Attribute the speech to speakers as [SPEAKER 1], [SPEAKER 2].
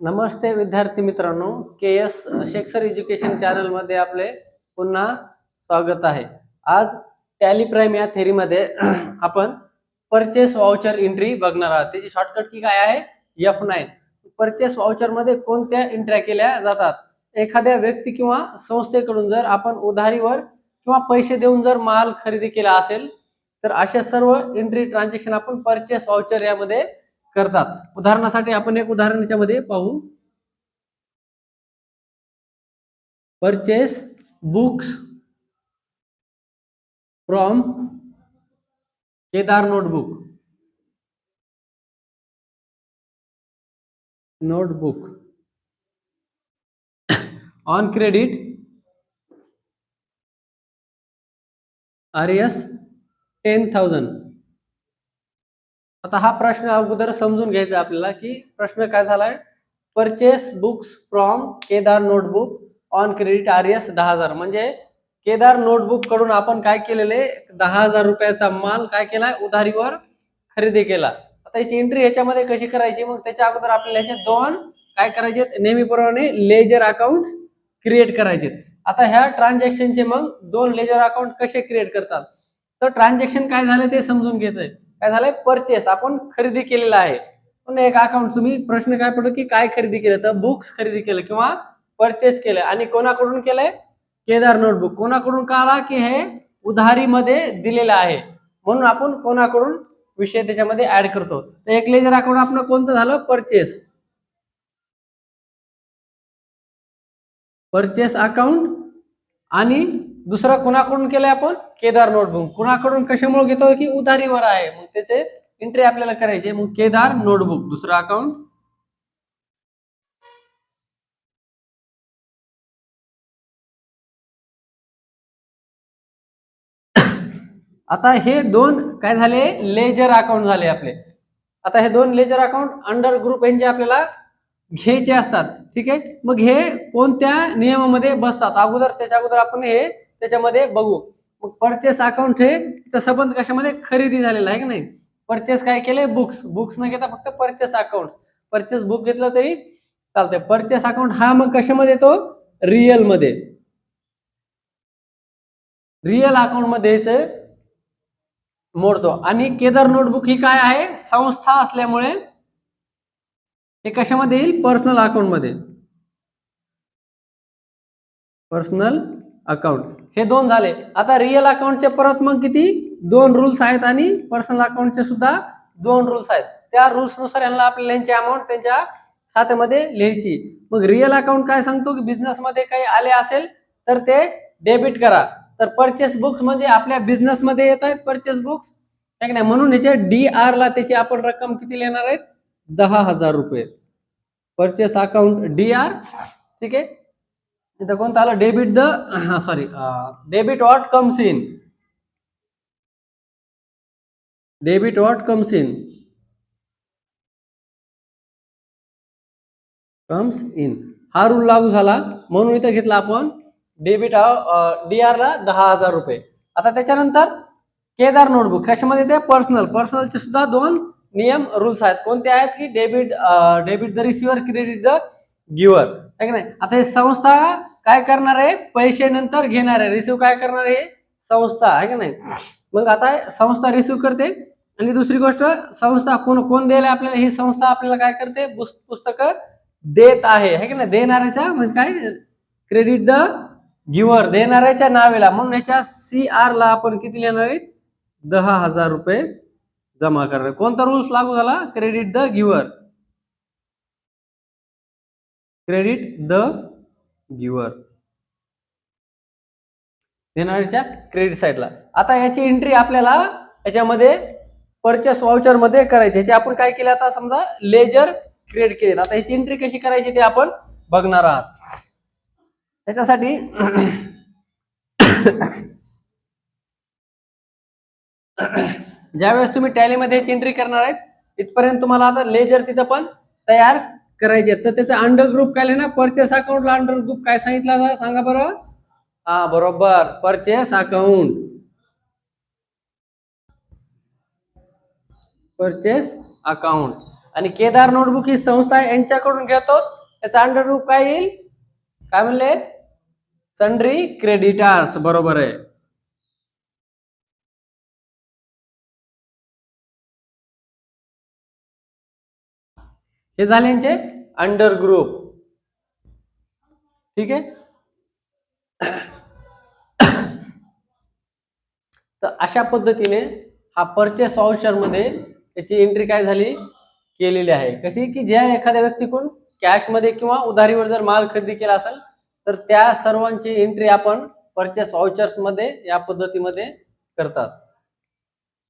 [SPEAKER 1] नमस्ते विद्यार्थी मित्रांनो के S शेक्सर education चॅनलमध्ये आपले पुन्हा स्वागत आहे. आज टॅली प्राईम या थेरीमध्ये आपण परचेस वाउचर एंट्री बघणार आहात. त्याची शॉर्टकट की काय आहे? एफ नाईन परचेस वाउचरमध्ये कोणत्या एंट्र्या केल्या जातात? एखाद्या व्यक्ती किंवा संस्थेकडून जर आपण उधारीवर किंवा पैसे देऊन जर माल खरेदी केला असेल तर अशा सर्व एंट्री ट्रान्झॅक्शन आपण परचेस वाउचर यामध्ये करतात. उदाहरणासाठी आपण एक उदाहरण याच्यामध्ये पाहू. Purchase books from Kedar notebook notebook on credit R S ten thousand आता हा प्रश्न अगोदर समजून घ्यायचा आपल्याला की प्रश्न काय झालाय? Purchase books from Kedar notebook on credit R S दहा हजार. म्हणजे केदार नोटबुककडून आपण काय केलेले? दहा हजार रुपयाचा माल काय केलाय उधारीवर खरेदी केला. आता याची एंट्री ह्याच्यामध्ये कशी करायची? मग त्याच्या अगोदर आपल्याला ह्याचे दोन काय करायचे? नेहमीप्रमाणे लेजर अकाउंट क्रिएट करायचे. आता ह्या ट्रान्झॅक्शनचे मग दोन लेजर अकाउंट कसे क्रिएट करतात? तर ट्रान्झॅक्शन काय झालं ते समजून घ्यायचंय. काय झालंय? परचेस आपण खरेदी केलेला आहे. पण एक अकाउंट तुम्ही प्रश्न काय पडतो की काय खरेदी केलं? तर बुक्स खरेदी केलं किंवा परचेस केलं. आणि कोणाकडून केलंय? केदार नोटबुक कोणाकडून का आला की हे उधारीमध्ये दिलेलं आहे? म्हणून आपण कोणाकडून विषय त्याच्यामध्ये ऍड करतो. तर एक लेजर अकाउंट आपण कोणतं झालं? परचेस परचेस अकाउंट आणि दुसरं कुणाकडून केलंय आपण? केदार नोटबुक. कुणाकडून कशामुळे घेतो की उधारीवर आहे. मग त्याचे एंट्री आपल्याला करायचे मग केदार नोटबुक दुसरं अकाउंट आता हे दोन काय झाले? लेजर अकाउंट झाले आपले. आता हे दोन लेजर अकाउंट अंडर ग्रुप यांचे आपल्याला घ्यायचे असतात. ठीक आहे? मग हे कोणत्या नियमामध्ये बसतात? अगोदर त्याच्या अगोदर आपण हे त्याच्यामध्ये बघू. मग परचेस अकाउंट हे संबंध कशामध्ये? खरेदी झालेला आहे की नाही? परचेस काय केले बुक्स बुक्स न घेता फक्त परचेस अकाउंट परचेस बुक घेतलं तरी चालतंय. परचेस अकाउंट हा मग कशामध्ये येतो? रिअलमध्ये. रिअल अकाउंटमध्ये मोडतो. आणि केदार नोटबुक ही काय आहे? संस्था असल्यामुळे हे कशामध्ये येईल? पर्सनल अकाउंटमध्ये. पर्सनल अकाउंट हे दोन झाले. आता रिअल अकाउंटचे परत मग किती? दोन रुल्स आहेत आणि पर्सनल अकाउंटचे सुद्धा दोन रुल्स आहेत. त्या रुल्सनुसार यांना आपल्याला यांची अमाऊंट त्यांच्या खात्यामध्ये लिहायची. मग रिअल अकाउंट काय सांगतो? की बिझनेसमध्ये काही आले असेल तर ते डेबिट करा. तर परचेस बुक्स म्हणजे आपल्या बिझनेस मध्ये येत आहेत परचेस बुक्स नाही नाही म्हणून याच्या डी आर ला त्याची आपण रक्कम किती लिहिणार आहेत? दहा हजार रुपये. परचेस अकाउंट डी आर ठीक आहे? इथं कोणतं आलं? Debit the sorry debit what comes in? Debit what comes in? Comes in. हा रूल लागू झाला. म्हणून इथं घेतला आपण डेबिट डी आर ला दहा हजार रुपये. आता त्याच्यानंतर केदार नोटबुक कशामध्ये ते पर्सनल पर्सनलचे सुद्धा दोन नियम रूल्स आहेत. कोणते आहेत की debit debit the receiver credit the giver. आहे की नाही? आता हे संस्था काय करणार आहे? पैसे नंतर घेणार आहे. रिसिव्ह काय करणार आहे? संस्था. आहे की नाही? मग आता संस्था रिसिव्ह करते. आणि दुसरी गोष्ट संस्था कोण कोण द्यायला आपल्याला? ही संस्था आपल्याला काय करते? पुस्तकं देत आहे. है की नाही? देणाऱ्याच्या म्हणजे काय? क्रेडिट द गिव्हर देणाऱ्याच्या नावेला. म्हणून याच्या सी आर ला आपण किती लिहिणार आहेत दहा हजार रुपये जमा करणार कोणता रूल्स लागू झाला? Credit the giver credit the giver देणाऱ्याच्या credit साईडला आता याची एंट्री आपल्याला याच्यामध्ये परचेस वाउचरमध्ये करायची. ह्याची आपण काय केलं आता समजा? लेजर क्रिएट केले आता ह्याची एंट्री कशी करायची ते आपण बघणार आहात. त्याच्यासाठी ज्यावेळेस तुम्ही टॅलीमध्ये याची एंट्री करणार आहेत इथपर्यंत तुम्हाला आता लेजर तिथं पण तयार करायचे तर त्याचा अंडर ग्रुप काय ना परचेस अकाउंटला अंडर ग्रुप काय सांगितला सांगा बरं. हा बरोबर. परचेस अकाउंट परचेस अकाउंट आणि केदार नोटबुक ही संस्था आहे, यांच्याकडून घेतो. त्याचा अंडर ग्रुप काय येईल? काय म्हणले? सन्ड्री क्रेडिटार्स बरोबर आहे. हे झाले यांचे अंडर ग्रुप ठीक आहे? तर अशा पद्धतीने हा परचेस वाउचरमध्ये त्याची एंट्री काय झाली? केलेली आहे. कशी? की ज्या एखाद्या व्यक्तीकडून कॅशमध्ये किंवा उधारीवर जर माल खरेदी केला असेल तर त्या सर्वांची एंट्री आपण परचेस वाउचर्समध्ये या पद्धतीमध्ये करतात.